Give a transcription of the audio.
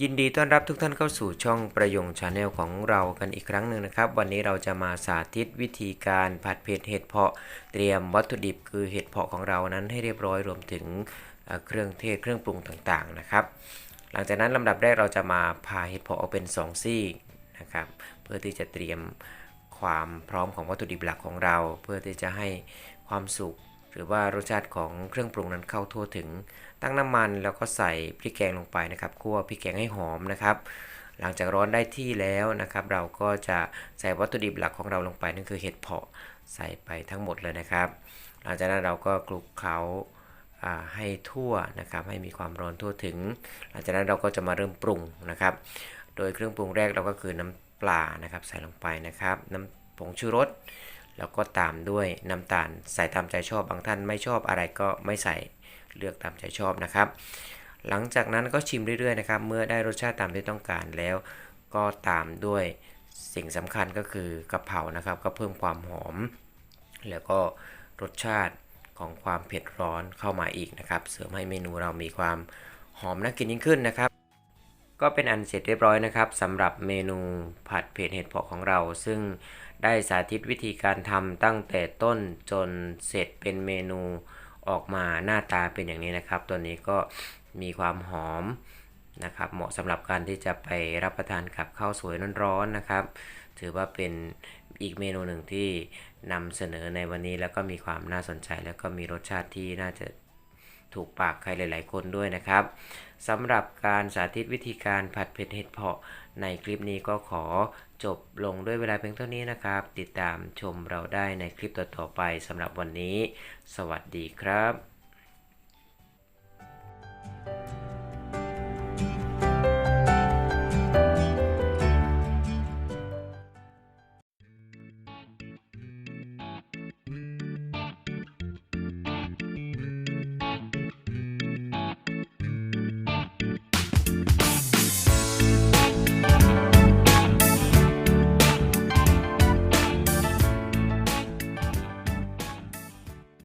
ยินดีต้อนรับทุกท่านเข้าสู่ช่องประยงชาแนลของเรากันอีกครั้งหนึ่งนะครับ วันนี้เราจะมาสาธิตวิธีการผัดเผ็ดเห็ดเพาะ เตรียมวัตถุดิบคือเห็ดเพาะของเรานั้นให้เรียบร้อยรวมถึงเครื่องเทศเครื่องปรุงต่างๆนะครับ หลังจากนั้นลำดับแรกเราจะมาผ่าเห็ดเพาะออกเป็น2ซี่นะครับ เพื่อที่จะเตรียมความพร้อมของวัตถุดิบหลักของเรา เพื่อที่จะให้ความสุก หรือว่ารสชาติของเครื่องปรุงนั้นเข้าทั่วถึง ตั้งน้ำมันแล้วก็ใส่พริกแกงลงไปนะครับคั่วพริกแกงให้หอมนะครับ หลังจากร้อนได้ที่แล้วนะครับ เราก็จะใส่วัตถุดิบหลักของเราลงไปนั่นคือเห็ดเผาะใส่ไปทั้งหมดเลยนะครับ หลังจากนั้นเราก็คลุกเคล้าอ่าให้ทั่วนะครับให้มีความร้อนทั่วถึง หลังจากนั้นเราก็จะมาเริ่มปรุงนะครับ โดยเครื่องปรุงแรกเราก็คือน้ำปลานะครับใส่ลงไปนะครับ น้ำผงชูรส แล้วก็ตามด้วยน้ำตาลใส่ตามใจชอบบางท่านไม่ชอบอะไรก็ไม่ใส่เลือกตามใจชอบนะครับ หลังจากนั้นก็ชิมเรื่อยๆนะครับ เมื่อได้รสชาติตามที่ต้องการแล้ว ก็ตามด้วยสิ่งสำคัญก็คือกะเพรานะครับ ก็เพิ่มความหอม แล้วก็รสชาติของความเผ็ดร้อนเข้ามาอีกนะครับ เสริมให้เมนูเรามีความหอมน่ากินยิ่งขึ้นนะครับ ก็เป็นอันเสร็จเรียบร้อยนะครับสำหรับเมนูผัดเผ็ดเห็ดเผาะของเรา ซึ่ง ได้สาธิตวิธีการทำตั้งแต่ต้นจนเสร็จเป็นเมนูออกมาหน้าตาเป็นอย่างนี้นะครับ ตัวนี้ก็มีความหอมนะครับ เหมาะสำหรับการที่จะไปรับประทานกับข้าวสวยร้อนๆนะครับ ถือว่าเป็นอีกเมนูหนึ่งที่นำเสนอในวันนี้แล้วก็มีความน่าสนใจ แล้วก็มีรสชาติที่น่าจะ ถูกปากใครหลาย ๆ คนด้วยนะครับสำหรับการสาธิตวิธีการผัดเผ็ดเห็ดเพาะในคลิปนี้ก็ขอจบลงด้วยเวลาเพียงเท่านี้นะครับ ติดตามชมเราได้ในคลิปต่อๆไปสำหรับวันนี้ สวัสดีครับ